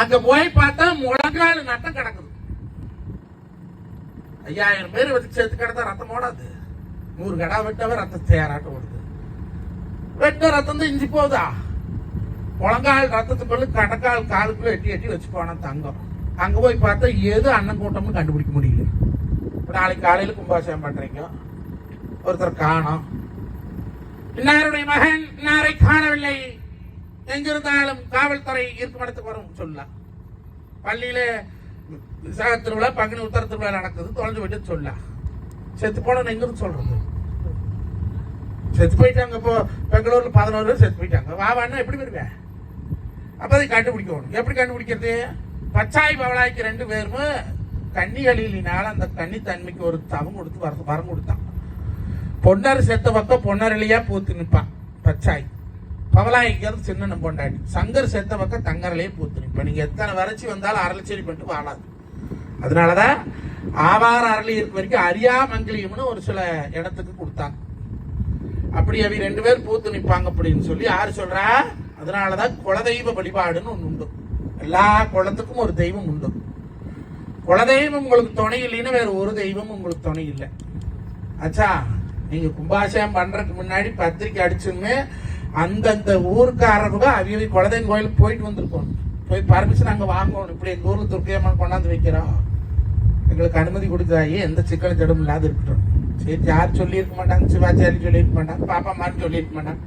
அங்க போய் பார்த்தா முழங்கால் நட்டம் கிடக்குது. ஐயாயிரம் பேர் வச்சு சேர்த்து கிடந்தா ரத்தம் ஓடாது. நூறு கடா வெட்டவே ரத்தம் தேராட்டம் ஓடுது வெட்ட ரத்தம் தான் இஞ்சி போகுதா? முழங்கால் ரத்தத்துக்குள்ள கடக்கால் காலுக்குள்ள எட்டி எட்டி வச்சு போன தங்கம். அங்க போய் பார்த்தா எது அண்ணன் கூட்டம்னு கண்டுபிடிக்க முடியல. நாளைக்கு காலையில கும்பாபிஷேகம் பண்றீங்க. ஒருத்தர் காணும். இன்னாருடைய மகன் இன்னாரை காணவில்லை. எங்கிருந்தாலும் காவல்துறை இருக்கும் இடத்துக்கு வரும் சொல்லலாம் பள்ளியில விசாக திருவிழா பங்குனி உத்தர திருவிழா நடக்குது தொலைஞ்சு போயிட்டு சொல்லலாம் செத்து போன எங்கிருந்து சொல்றது? செத்து போயிட்டாங்க இப்போ பெங்களூர்ல பதினோரு பேர் செத்து போயிட்டாங்க. வாவான்னா எப்படி வருவேன் அப்ப அதை கண்டுபிடிக்கணும். எப்படி கண்டுபிடிக்கிறது? பச்சாய் பவளாய்க்கு ரெண்டு பேரும் கன்னி அந்த கன்னி தன்மைக்கு ஒரு தவம் கொடுத்து வர வரம் கொடுத்தான். பொன்னர் செத்த பக்கம் பொன்னரளியா பூத்து நிற்பான் பச்சாய். பவலாய்க்கிறது சின்ன பொண்டாடி சங்கர் செத்த பக்கம் தங்கரலையே பூத்து இப்போ நீங்க எத்தனை வறட்சி வந்தாலும் அரளிச்செடி பண்ணிட்டு வாழாது. அதனாலதான் ஆவார அரளி இருக்க வரைக்கும் அரியாமங்கலியம்னு ஒரு சில இடத்துக்கு கொடுத்தாங்க. அப்படி அவி ரெண்டு பேர் பூத்து நிற்பாங்க அப்படின்னு சொல்லி யாரு சொல்றா? அதனாலதான் குலதெய்வ வழிபாடுன்னு ஒன்று உண்டு. எல்லா குளத்துக்கும் ஒரு தெய்வம் உண்டு. குலதெய்வம் உங்களுக்கு துணை இல்லைன்னா வேற ஒரு தெய்வம் உங்களுக்கு துணை இல்லை. ஆச்சா நீங்கள் கும்பாசயம் பண்றதுக்கு முன்னாடி பத்திரிக்கை அடிச்சுன்னு அந்தந்த ஊருக்காரருங்க அவியவி குலதெய்வம் கோயிலுக்கு போயிட்டு வந்திருக்கோம். போய் பர்மிஷன் அங்கே வாங்கணும். இப்படி எங்கள் ஊரில் துர்க்கையம்மன் கொண்டாந்து வைக்கிறோம். எங்களுக்கு அனுமதி கொடுத்தாயே எந்த சிக்கலும் திடம் இல்லாத இருக்கட்டும். சரி யார் சொல்லியிருக்க மாட்டாங்க? சிவாச்சாரி சொல்லியிருக்க மாட்டாங்க. பாப்பா மான்னு சொல்லியிருக்க மாட்டாங்க.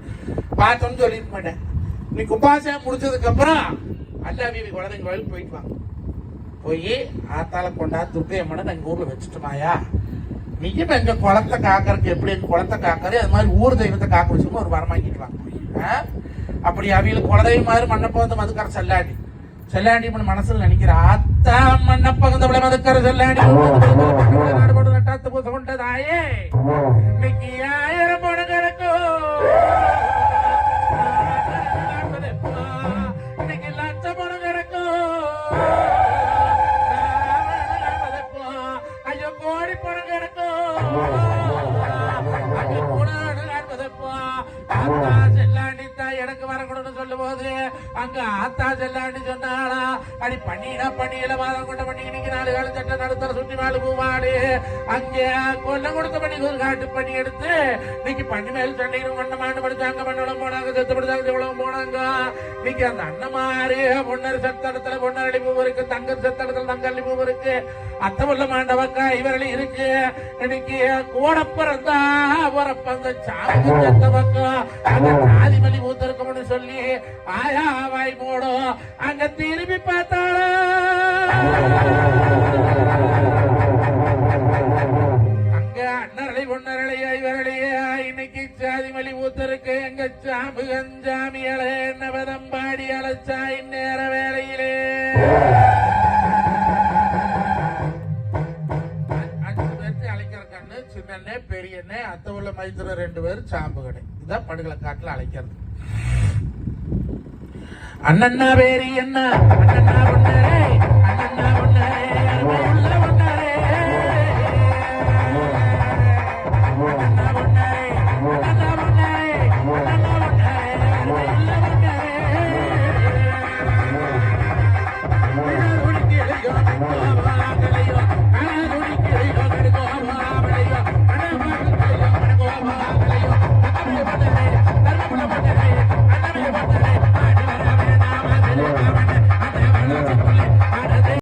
பார்த்தோன்னு சொல்லியிருக்க மாட்டேன் நீ குப்பாசையாக முடிச்சதுக்கப்புறம் அப்புறம் அல்லாவி குழந்தைங்க கோயிலுக்கு போயிட்டு வாங்க. போய் ஆத்தால கொண்டாந்து துர்க்கை அம்மனை ஊரில் ஊர்ல வச்சுட்டோமாயா? நீயும் எங்க குளத்தை காக்கறதுக்கு எப்படி எங்க குளத்தை காக்கறது அது மாதிரி ஊர் தெய்வத்தை காக்க வச்சுக்கோ ஒரு வரமாக்கிட்டு வாங்க போய் ஆ? அப்படி அவிகளுக்கு குலதெய்வம் மாதிரி மண்ணப்ப மதுக்கர செல்லாடி செல்லாண்டி மன மனசுல நினைக்கிற ஆத்தா மண்ணப்பகுந்த மதுக்கர செல்லாடி நாடுபடு நட்டாத்து பூச கொண்டதாயே. இன்னைக்கு ஆயிரம் கூடாது நடப்பதப்பா ஆத்தா செல்லாண்டி எனக்கு வரக்கூடாதுன்னு சொல்லும் போது அங்க ஆத்தா செல்லாண்டி சொன்னாளா? அடி பண்ணிடா பண்ணியில வாதம் கொண்ட பண்ணி இன்னைக்கு நாலு காலம் சட்ட நடுத்தர சுற்றி நாலு பூமாடு. அங்கே கொல்ல கொடுத்த பண்ணி ஒரு காட்டு பண்ணி எடுத்து இன்னைக்கு பண்ணி மேல் சண்டையும் கொண்ட மாண்டு படிச்சாங்க மண்ணோளம் போனாங்க செத்து படிச்சாங்க செவளம் போனாங்க. இன்னைக்கு அந்த அண்ணமாறு பொன்னர் செத்தடத்துல பொன்னரளி பூ இருக்கு தங்க செத்தடத்துல தங்கள்ளி பூ இருக்கு அத்தமுள்ள மாண்டவக்கா இவரளி இருக்கு. இன்னைக்கு கோடப்பிறந்தா பிறப்பந்த சாமி செத்தவக்கா அங்க ஜாதிமலி ஊத்திருக்கோம்னு சொல்லி ஆயா வாய் மூடும் அங்க திரும்பி பார்த்தாளா? அங்க அண்ணரளி பொன்னரளி ஐவரளிய இன்னைக்கு சாதிமலி ஊத்தருக்கு எங்க சாம்பு கஞ்சாமி அலை நவதம் பாடி அழைச்சா இந்நேர வேலையிலே அஞ்சு பேர்த்து அழைக்கிற கண்ணு சின்னண்ணே பெரியண்ணே அத்தை உள்ள மைத்திர ரெண்டு பேர் சாம்பு கடை இதான் படுகளை காட்டுல அழைக்கிறது. அண்ணன்னா பேரி என்ன? அண்ணன்னா பொன்னரே